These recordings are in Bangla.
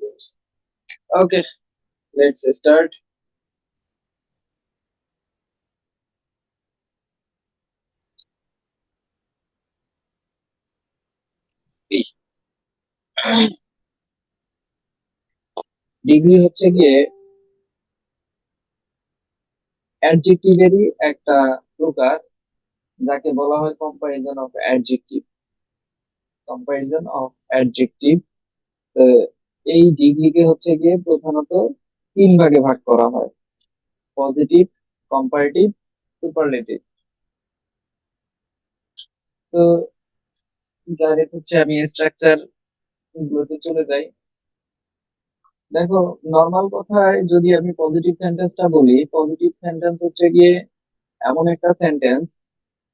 করেছি ওকে লেটস স্টার্ট ডিগ্রি হচ্ছে গিয়ে অ্যাডজেক্টিভেরই একটা প্রকার, যাকে বলা হয় comparison of adjective comparison of adjective এই ডিগ্রিকে হচ্ছে গিয়ে প্রধানত তিন ভাগে ভাগ করা হয়। পজিটিভ কম্পারেটিভ সুপারলেটিভ তো ডাইরেক্ট হচ্ছে আমি স্ট্রাকচার গুলোতে চলে যাই। দেখো নর্মাল কথায় যদি আমি পজিটিভ সেন্টেন্সটা বলি পজিটিভ সেন্টেন্স হচ্ছে গিয়ে এমন একটা সেন্টেন্স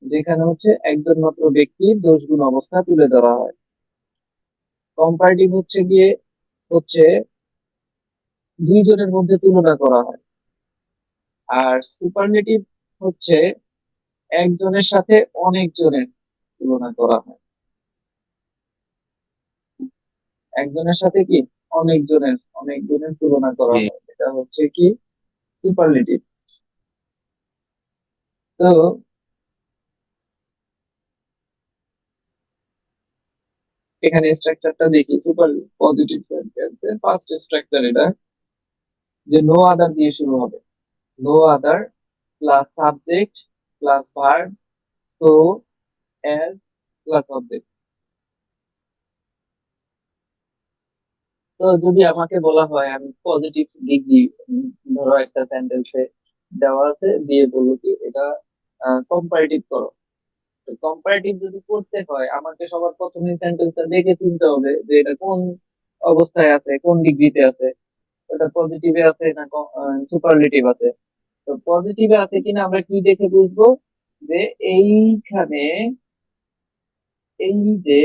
যেখানে হচ্ছে একজন মাত্র ব্যক্তির দোষগুণ অবস্থা তুলে ধরা হয়। কম্পারেটিভ হচ্ছে গিয়ে হচ্ছে দুইজনের মধ্যে তুলনা করা হয়। আর সুপারলেটিভ হচ্ছে একজনের সাথে অনেকজনের তুলনা করা হয়। একজনের সাথে কি? অনেকজনের অনেকজনের তুলনা করা হয়। এটা হচ্ছে কি সুপারলেটিভ তো এখানে স্ট্রাকচারটা দেখি সুপার পজিটিভ ফার্স্ট স্ট্রাকচার এটা, যে নো আদার দিয়ে শুরু হবে। No other plus subject plus verb so as plus object তো যদি আমাকে বলা হয়, আমি পজিটিভ ডিগ্রি ধরো একটা সেন্টেন্সে দেওয়া আছে, দিয়ে বলল কি, এটা কম্পারেটিভ করো। কম্পারেটিভ যদি করতে হয়, আমাকে সবার প্রথমে সেন্টেন্সটা দেখে চিনতে হবে যে এটা কোন অবস্থায় আছে, কোন ডিগ্রিতে আছে। এটা পজিটিভে আছে না সুপারলেটিভ আছে? তো পজিটিভে আছে কিনা আমরা কি দেখে বুঝব? যে এইখানে এই যে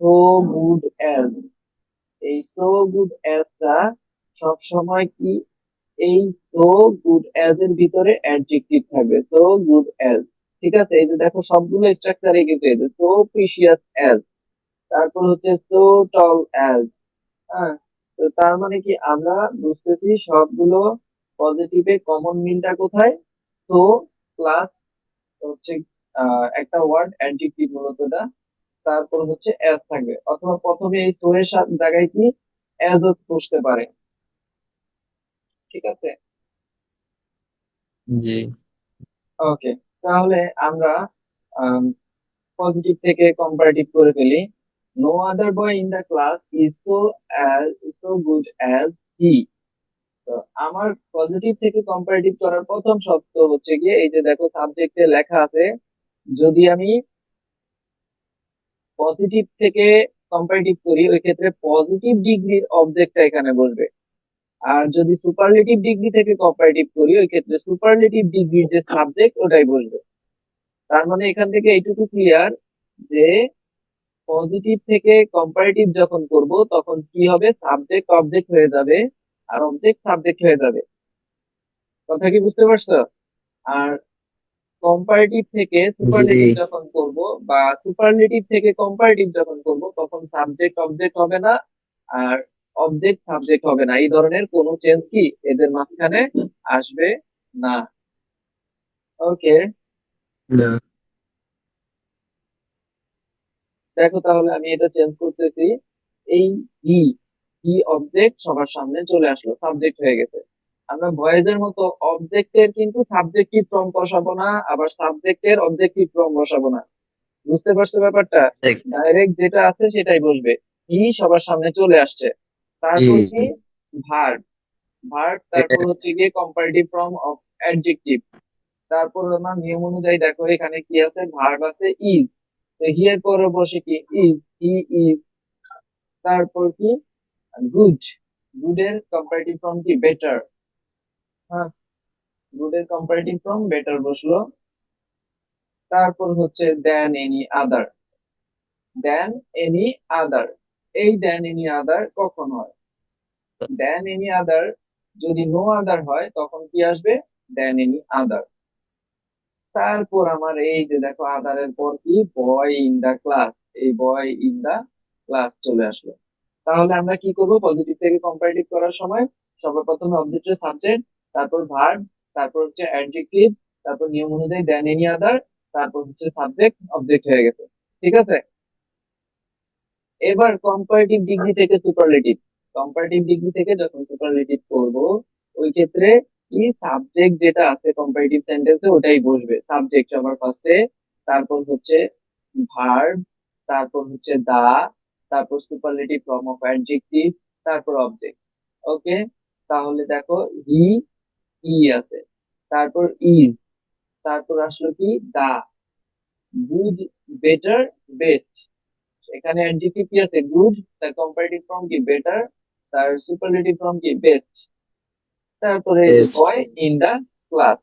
সো গুড অ্যাজ এই সো গুড অ্যাজটা সব সময় কি? এই সো গুড অ্যাজ এর ভিতরে অ্যাডজেক্টিভ থাকবে। সো গুড অ্যাজ ঠিক আছে? এই যে দেখো সবগুলো স্ট্রাকচারে কিন্তু এই যে সো প্রিসিয়াস অ্যাজ তারপর হচ্ছে সো টল অ্যাজ হ্যাঁ? তো তার মানে কি আমরা বুঝতেছি সবগুলো পজিটিভে কমন মিনটা কোথায়? সো প্লাস হচ্ছে একটা ওয়ার্ড অ্যাডজেক্টিভ মূলত তারপর হচ্ছে অ্যাজ থাকবে। অথবা প্রথমে এই সো এর জায়গায় কি? অ্যাজ বসতে পারে। ঠিক আছে? জি। ওকে তাহলে আমরা পজিটিভ থেকে কম্পারেটিভ করে ফেলি। No other boy in the class is so as so good as he তো আমার পজিটিভ থেকে কম্পারেটিভ করার প্রথম শর্ত হচ্ছে গিয়ে, এই যে দেখো সাবজেক্টে লেখা আছে, যদি আমি পজিটিভ থেকে কম্পারেটিভ করি, ওই ক্ষেত্রে পজিটিভ ডিগ্রির অবজেক্টটা এখানে বসবে আর যদি সুপারলেটিভ ডিগ্রি থেকে কম্পারেটিভ করি ওই ক্ষেত্রে সুপারলেটিভ ডিগ্রির যে সাবজেক্ট ওটাই বসবে। তার মানে এখান থেকে এইটুকু ক্লিয়ার যে পজিটিভ থেকে কম্পারেটিভ যখন করব তখন কি হবে? সাবজেক্ট অবজেক্ট হয়ে যাবে আর অবজেক্ট সাবজেক্ট হয়ে যাবে। কথা কি বুঝতে পারছ? আর কম্পারেটিভ থেকে সুপারলেটিভ যখন করব বা সুপারলেটিভ থেকে কম্পারেটিভ যখন করব তখন সাবজেক্ট অবজেক্ট হবে না আর অবজেক্ট সাবজেক্ট হবে না। এই ধরনের কোনো চেঞ্জ কি এদের মাঝখানে আসবে না। ওকে দেখো তাহলে আমি এটা চেঞ্জ করতেছি। এই ই ই অবজেক্ট সবার সামনে চলে আসলো সাবজেক্ট হয়ে গেছে। আমরা ভয়েজের মতো অবজেক্টের কিন্তু সাবজেক্টিভ ফর্ম বসাবো না আবার সাবজেক্টের অবজেক্টিভ ফর্ম বসাবো না। বুঝতে পারছ ব্যাপারটা? ডাইরেক্ট যেটা আছে সেটাই বসবে। ই সবার সামনে চলে আসছে। তারপর কি জি। ভার্ব ভার্ব তারপর হচ্ছে গিয়ে কম্পারেটিভ ফর্ম অফ অ্যাডজেক্টিভ তারপর আমার নিয়ম অনুযায়ী দেখো এখানে কি আছে? ভার্ব আছে ইজ তো হিয়ার পরে বসে কি? ইজ হি ইজ তারপর কি? গুড গুড এর কম্পারেটিভ ফর্ম কি? বেটার হ্যাঁ। গুড এর কম্পারেটিভ ফর্ম বেটার বসল। তারপর হচ্ছে দেন এনি আদার দেন এনি আদার এই দেন এনি আদার কখন হয়? দেন এনি আদার যদি নো আদার হয়, তখন কি আসবে? দেন এনি আদার তারপর আমার এই যে দেখো আদারের পর কি? বয় ইন দা ক্লাস এই বয় ইন দা ক্লাস চলে আসলো। তাহলে আমরা কি করব? পজিটিভ থেকে কম্পারেটিভ করার সময় সবার প্রথমে অবজেক্টের সাবজেক্ট তারপর ভার্ব তারপর হচ্ছে অ্যাডজেক্টিভ তারপর নিয়ম অনুযায়ী দেন এনি আদার তারপর হচ্ছে সাবজেক্ট অবজেক্ট হয়ে গেছে। ঠিক আছে? এবার কম্পারেটিভ ডিগ্রি থেকে সুপারলেটিভ কম্পারেটিভ ডিগ্রি থেকে যখন সুপারলেটিভ করব, ওই ক্ষেত্রে কি সাবজেক্ট যেটা আছে কম্পারেটিভ সেন্টেন্সে ওটাই বসবে। সাবজেক্ট সবার ফার্স্টে তারপর হচ্ছে ভার্ব তারপর হচ্ছে দা তারপর সুপারলেটিভ ফর্ম অফ অ্যাডজেক্টিভ তারপর অবজেক্ট ওকে তাহলে দেখো হি ই আছে। তারপর ইজ তারপর আসলো কি? দা গুড বেটার বেস্ট এখানে অ্যাডজেক্টিভ কি আছে? গুড তার কম্পারেটিভ ফর্ম কি? বেটার তার সুপারলেটিভ ফর্ম কি? বেস্ট তারপরে boy in the class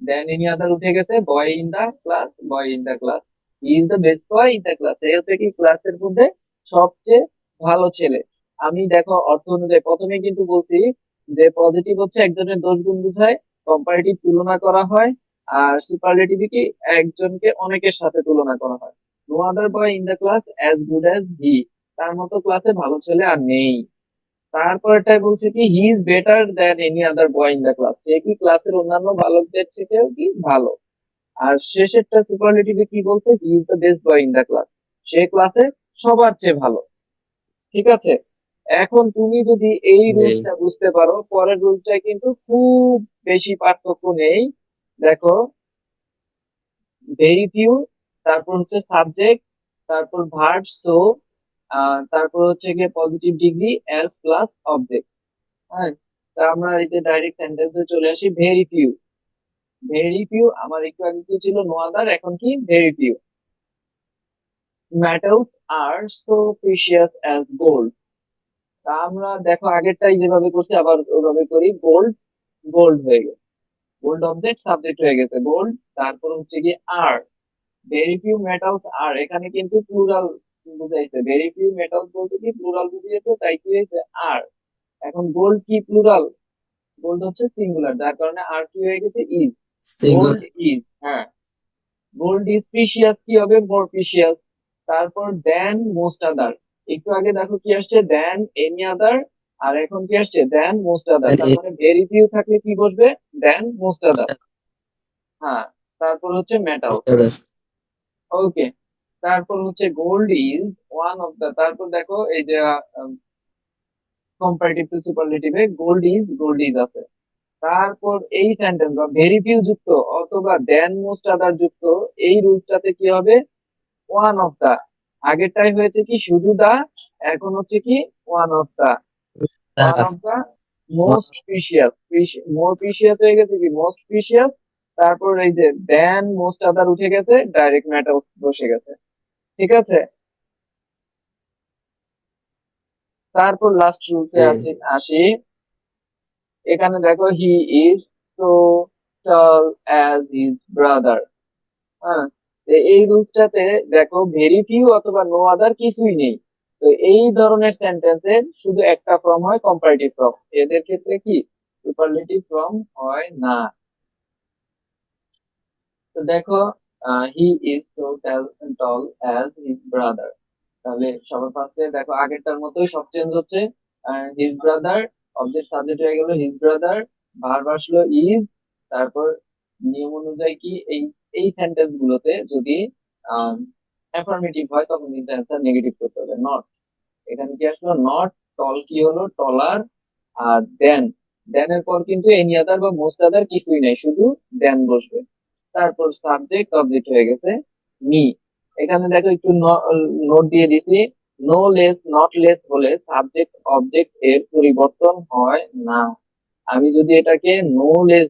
then any other উঠে গেছে? Boy in the class boy in the class is the best boy in the class এই হচ্ছে কি? ক্লাসের মধ্যে সবচেয়ে ভালো ছেলে। আমি দেখো অর্থ অনুযায়ী প্রথমে কিন্তু বলছি যে পজিটিভ হচ্ছে একজনের দোষ গুণ বুঝায় কম্পারেটিভ তুলনা করা হয় আর সুপারলেটিভ কি? একজনকে অনেকের সাথে তুলনা করা হয়। No other boy in the class as good as he তার মতো ক্লাসে ভালো ছেলে আর নেই। তারপরটাই বলছে কি he is better than any other boy in the class সে কি ক্লাসের অন্যান্য বালকদের থেকেও কি ভালো? আর শেষেরটা সুপারলেটিভে কি বলছে? He is the best boy in the class সে ক্লাসে সবার চেয়ে ভালো। ঠিক আছে? এখন তুমি যদি এই নেই। রুলসটা বুঝতে পারো পরের রুলসটায় কিন্তু খুব বেশি পার্থক্য নেই। দেখো ভেরি ফিউ তারপর হচ্ছে সাবজেক্ট তারপর ভার্ব সো তারপর হচ্ছে গিয়ে positive degree as plus object হ্যাঁ তা আমরা এই যে ডাইরেক্ট সেন্টেন্সে চলে আসি ভেরি ফিউ ভেরি ফিউ আমার একটু আগে কি ছিল? নো আদার এখন কি? Very few metals are so precious as gold তা আমরা দেখো, আগেরটাই যেভাবে করছি, আবার ওইভাবে করি গোল্ড গোল্ড হয়ে গেছে। গোল্ড অবজেক্ট সাবজেক্ট হয়ে গেছে। গোল্ড তারপর হচ্ছে কি are very few metals are এখানে কিন্তু প্লুরাল বুঝাইছে। ভেরি ফিউ মেটালস বলতে কি প্লুরাল বুঝিয়েছে তাই কি হয়েছে? আর এখন গোল্ড কি প্লুরাল গোল্ড হচ্ছে সিঙ্গুলার যার কারণে আর কি হয়ে গেছে? ইজ গোল্ড ইজ হ্যাঁ। গোল্ড ইজ প্রিশিয়াস কি হবে? মোর প্রিশিয়াস তারপর দেন মোস্ট আদার একটু আগে দেখো কি আসছে? দেন এনি আদার আর এখন কি আসছে? দেন মোস্ট আদার তার মানে ভেরি ফিউ থাকলে কি বসবে? দেন মোস্ট আদার হ্যাঁ তারপর হচ্ছে মেটাল ওকে তারপর হচ্ছে gold is one of the তারপর দেখো এই যে কম্পারেটিভ টু সুপারলেটিভে গোল্ড ইজ গোল্ড ইজ আছে। তারপর এই সেন্টেন্স বা ভেরি ফিউ যুক্ত অথবা দেন মোস্ট আদার যুক্ত, এই রুলসটাতে কি হবে? ওয়ান অফ দা আগেরটাই হয়েছে কি? শুধু দা এখন হচ্ছে কি? One of the one of the most precious more precious হয়ে গেছে কি? মোস্ট প্রিশিয়াস তারপর এই যে দেন মোস্ট আদার উঠে গেছে ডাইরেক্ট ম্যাটার বসে গেছে। ঠিক আছে? তারপর লাস্ট রুলসে হুম। আসি এখানে দেখো he is so tall as his brother হ্যাঁ এই রুলসটাতে দেখো ভেরি ফিউ অথবা নো আদার কিছুই নেই। তো এই ধরনের সেন্টেন্সের শুধু একটা ফর্ম হয় কম্পারেটিভ ফর্ম এদের ক্ষেত্রে কি? সুপারলেটিভ ফর্ম হয় না। তো দেখো he is so tall as his brother তাহলে সবার ফার্স্টে দেখো, আগেরটার মতোই সব চেঞ্জ হচ্ছে। হিজ ব্রাদার অবজেক্ট সাবজেক্ট হয়ে গেল হিজ ব্রাদার ভার্ব আসলো ইজ তারপর নিয়ম অনুযায়ী কি এই এই সেন্টেন্স গুলোতে যদি অ্যাফার্মেটিভ হয়, তখন কিন্তু অ্যান্সার নেগেটিভ করতে হবে। নট এখানে কি আসলো? নট টল কি হলো? টলার আর দেন দেন এর পর কিন্তু এনি আদার বা মোস্ট আদার কিছুই নাই, শুধু দেন বসবে। তারপর সাবজেক্ট অবজেক্ট হয়ে গেছে মি এখানে দেখো একটু নোট দিয়ে দিছি নো লেস নট লেস হলে সাবজেক্ট অবজেক্ট এর পরিবর্তন হয় না। আমি যদি এটাকে নো লেস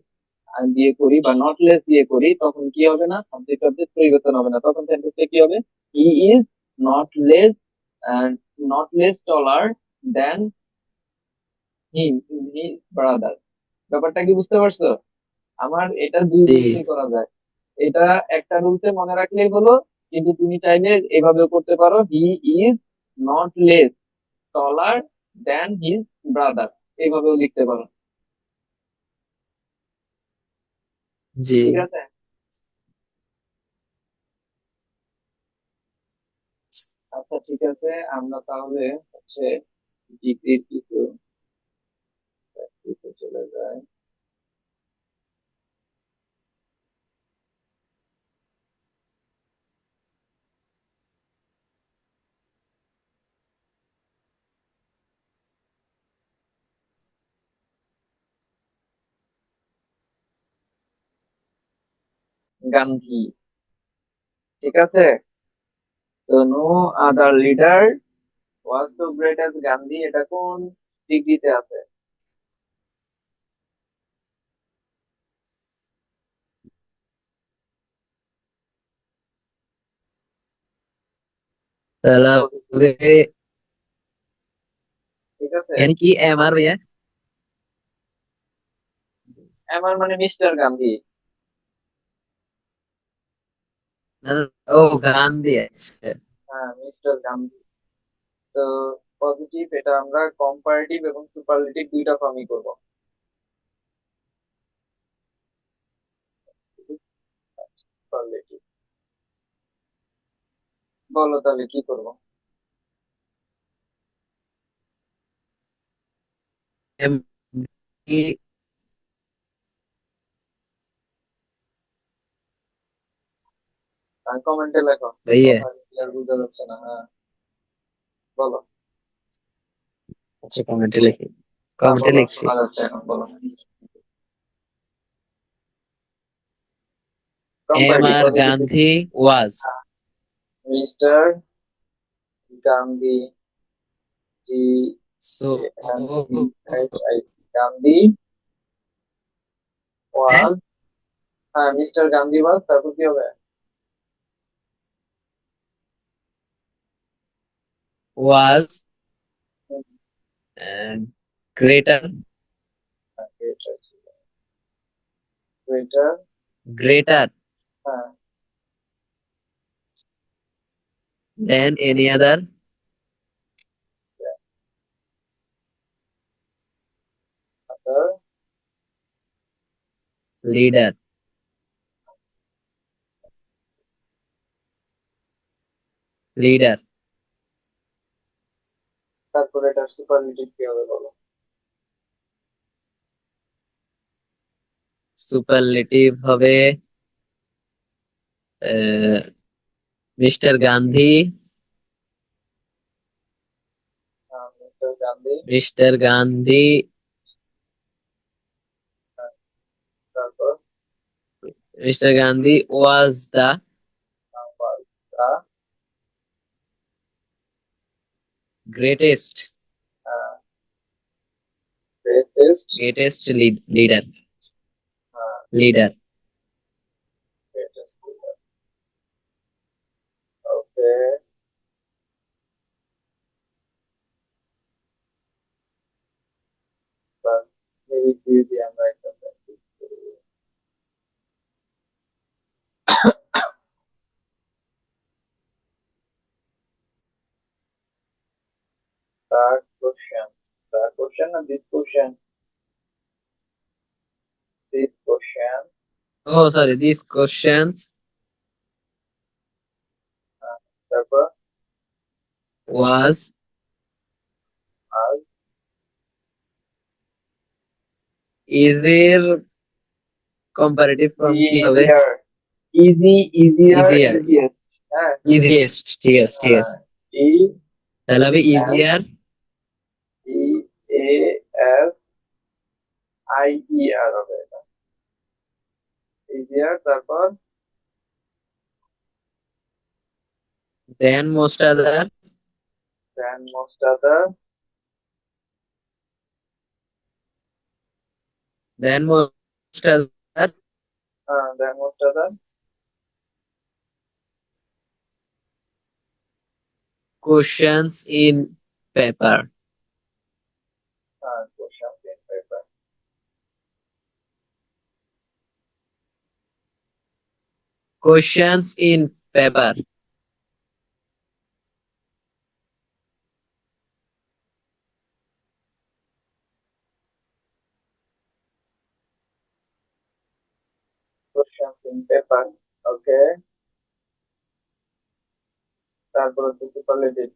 দিয়ে করি বা নট লেস দিয়ে করি তখন কি হবে না? সাবজেক্ট অবজেক্ট পরিবর্তন হবে না। তখন সেন্টেন্সে কি হবে? He is not less not less taller than him his brother ব্যাপারটা কি বুঝতে পারছ? আমার এটা দুই। করা যায়। এটা একটা রুলসে মনে রাখলেই হলো কিন্তু তুমি চাইলে এভাবেও করতে পারো he is not less taller than his brother এইভাবেও লিখতে পারো। জি। ঠিক আছে? আচ্ছা ঠিক আছে। আমরা তাহলে হচ্ছে ডিগ্রির কিছু চলে যাই। গান্ধী। ঠিক আছে? তো no other leader was the greatest Gandhi. এটা কোন ডিগ্রিতে আছে? তাহলে ঠিক আছে? কি এম আর ভাইয়া? এম আর মানে মিস্টার গান্ধী। ও গান্ধী আছে। হ্যাঁ মিস্টার গান্ধী। তো পজিটিভ এটা আমরা কম্পারেটিভ এবং সুপারলেটিভ দুইটা ফর্মই করব। বলো তাহলে কি করব? এম কমেন্টে লেখো ভাইয়া বুঝতে পারছে না হ্যাঁ বলো আচ্ছা কমেন্টে লিখি কমেন্টে লিখছি বলো M R Gandhi was mister Gandhi ji so Gandhi was হ্যাঁ মিস্টার গান্ধী ওয়াজ তারপর কি হবে was greater greater. greater ah. than any other. Leader. Leader. তারপর এটার সুপারলেটিভ কি হবে বলো? সুপারলেটিভ হবে mister Gandhi. Mister Gandhi. Mister Gandhi. তারপর? Mister Gandhi was the the greatest. Greatest. Greatest lead, leader. Uh, leader. Greatest leader. Okay. But maybe the Third question. Third question or this question? This question. O sorry this question তারপর ওয়াজ আর ইজির কম্পারেটিভ ফর্ম কি হবে easier. Easy, easier, Easier. easiest. হ্যাঁ ইজিয়েস্ট ঠিক আছে ঠিক আছে E তাহলে হবে ইজিয়ার I E R হবে এটা easier তারপর than most other than most other than most other uh, than most other questions in paper Questions in paper Questions in paper. Okay. তারপর হচ্ছে সুপারলেটিভ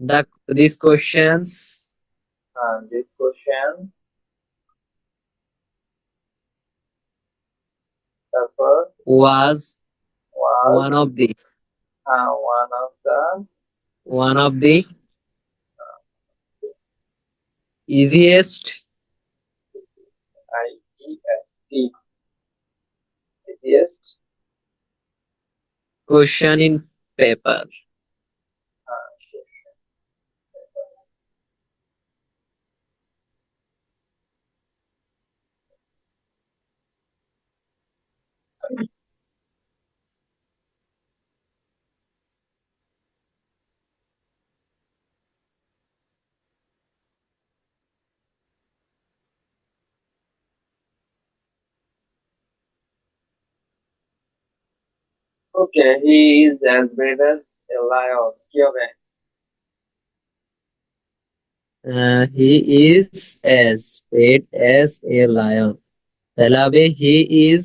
The these questions হ্যাঁ দিস কোশ্চেন তারপর was was one of the হ্যাঁ one of the one of the easiest I E S T easiest question in paper. Okay, he is as brave as a lion. কি হবে? Uh, he is as big as a lion. তাহলে হবে he is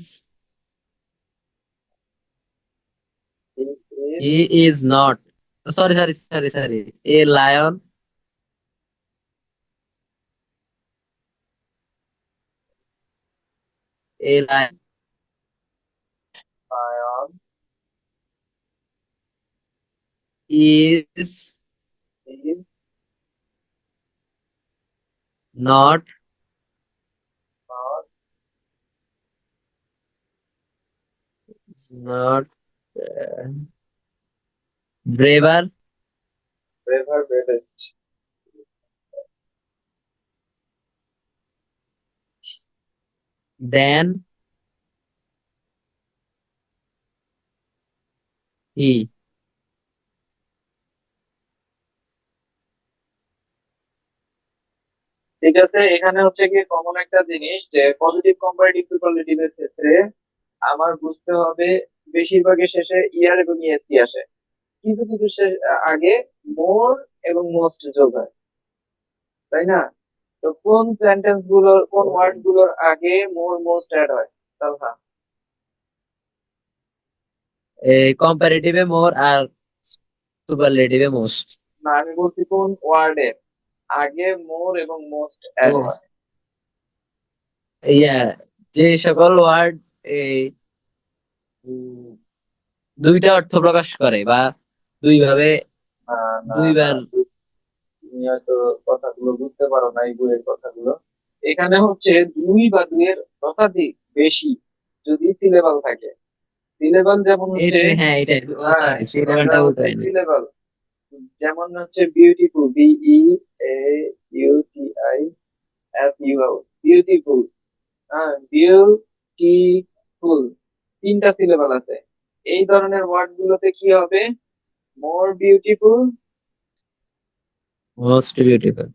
He is he is not sorry sorry sorry sorry a lion a lion lion. is not not is not uh, braver braver, bravest. than he ঠিক আছে এখানে হচ্ছে কি কমন একটা জিনিস যে পজিটিভ কম্পারেটিভ সুপারলেটিভ এর ক্ষেত্রে আমার বুঝতে হবে বেশিরভাগের শেষে ইয়ার এবং ইএসটি আসে। কিছু কিছু শেষ- আগে মোর এবং মোস্ট যোগ হয়। তাই না? তো কোন সেন্টেন্সগুলোর কোন ওয়ার্ডগুলোর আগে মোর মোস্ট অ্যাড হয়? তালহা। a comparative more R superlative most না আমি বলছি কোন ওয়ার্ডে আগে মোর এবং মোস্ট ইয়া যে সকল ওয়ার্ড এই দুইটা অর্থ প্রকাশ করে বা দুইভাবে দুইবার। তুমি হয়তো কথাগুলো বুঝতে পারো না এই বইয়ের কথাগুলো। এখানে হচ্ছে দুই বা দুইয়ের তথাধিক বেশি যদি সিলেবাল থাকে। সিলেবাল যেমন হচ্ছে হ্যাঁ হ্যাঁ, না সিলেবাল যেমন হচ্ছে beautiful B E A U T I F U L beautiful হ্যাঁ বিউটিফুল তিনটা সিলেবাল আছে। এই ধরনের ওয়ার্ড গুলোতে কি হবে? মোর বিউটিফুল মোস্ট বিউটিফুল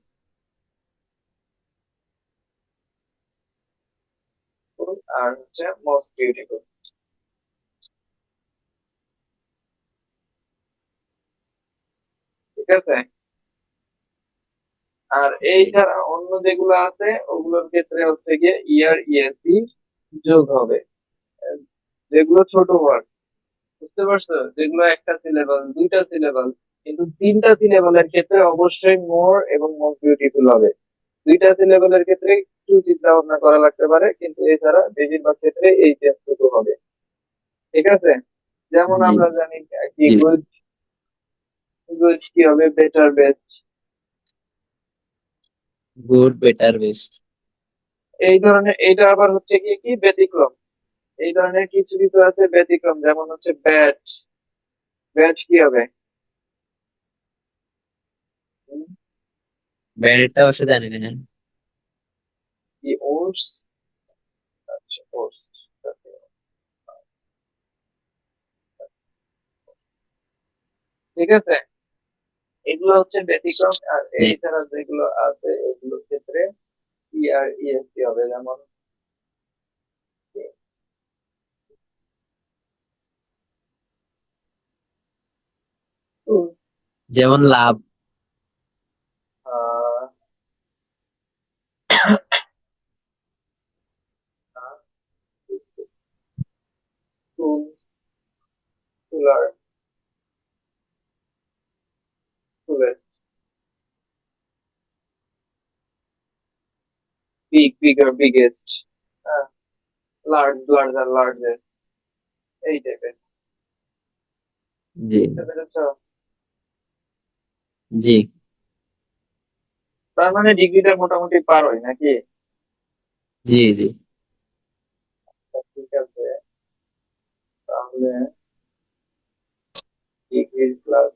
আর হচ্ছে মোস্ট বিউটিফুল ঠিক আছে? আর এই ছাড়া অন্য যেগুলো আছে ওগুলোর ক্ষেত্রে হচ্ছে গিয়ে ইয়ার ইএসি যোগ হবে। যেগুলো ছোট ওয়ার্ড বুঝতে পারছ? যেগুলো একটা সিলেবাল দুইটা সিলেবাল কিন্তু তিনটা সিলেবালের ক্ষেত্রে অবশ্যই মোর এবং মোস্ট বিউটিফুল হবে। দুইটা সিলেবালের ক্ষেত্রে একটু চিন্তা ভাবনা করা লাগতে পারে কিন্তু এছাড়া বেশিরভাগ ক্ষেত্রে এই চেঞ্জটুকু হবে। ঠিক আছে? যেমন আমরা জানি কি গুড গুড কি হবে? Better best good better best এই ধরনের এইটা আবার হচ্ছে কি কি? ব্যতিক্রম। এই ধরনের কিছু কিছু আছে ব্যতিক্রম যেমন হচ্ছে ব্যাট ব্যাট কি হবে? ব্যারেটটা অবশ্য জানি না। কি ওটস আচ্ছা ওটস ঠিক আছে? এগুলো হচ্ছে ব্যতিক্রম আর এছাড়া যেগুলো আছে এগুলোর ক্ষেত্রে ই আর ইএসটি হবে যেমন। যেমন love. Ah, popular big bigger biggest large larger largest এই টাইপের জি। জি। তার মানে ডিগ্রিটা মোটামুটি পারোই নাকি? জি জি। আচ্ছা, ঠিক আছে। তাহলে ডিগ্রি ক্লাস